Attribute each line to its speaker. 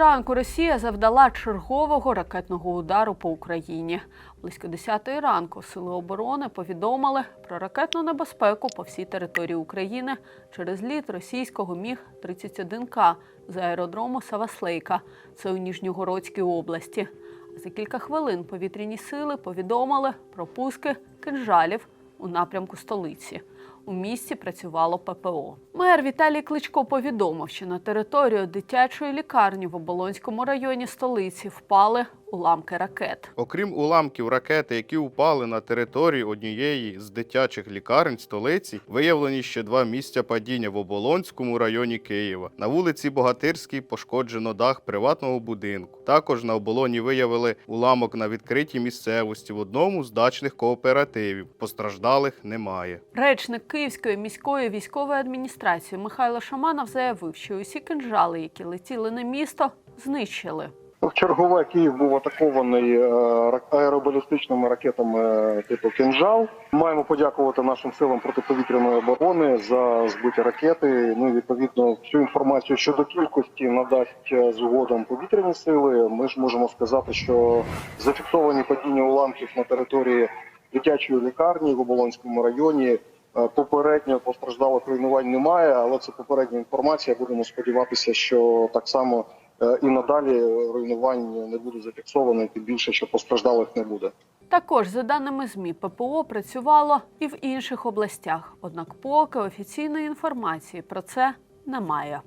Speaker 1: ранку Росія завдала чергового ракетного удару по Україні. Близько 10 ранку сили оборони повідомили про ракетну небезпеку по всій території України через літ російського міг 31 к з аеродрому Саваслейка. Це у Ніжньогородській області. За кілька хвилин повітряні сили повідомили про пуски кинжалів у напрямку столиці. У місті працювало ППО. Мер Віталій Кличко повідомив, що на територію дитячої лікарні в Оболонському районі столиці впали уламки ракет.
Speaker 2: Окрім уламків ракети, які упали на територію однієї з дитячих лікарень столиці, виявлені ще два місця падіння в Оболонському районі Києва. На вулиці Богатирській пошкоджено дах приватного будинку. Також на оболоні виявили уламок на відкритій місцевості в одному з дачних кооперативів. Постраждалих немає.
Speaker 1: Речник Київської міської військової адміністрації Михайло Шаманов заявив, що усі кинжали, які летіли на місто, знищили.
Speaker 3: В чергове Київ був атакований е, аеробалістичними ракетами е, типу «Кинжал». Маємо подякувати нашим силам протиповітряної оборони за збиті ракети. Ну і відповідно всю інформацію щодо кількості надасть е, згодом повітряні сили. Ми ж можемо сказати, що зафіксовані падіння уламків на території дитячої лікарні в Оболонському районі. Попередньо постраждалих руйнувань немає, але це попередня інформація. Будемо сподіватися, що так само і надалі руйнувань не буде зафіксовано, тим більше, що постраждалих не буде.
Speaker 1: Також, за даними ЗМІ, ППО працювало і в інших областях. Однак, поки офіційної інформації про це немає.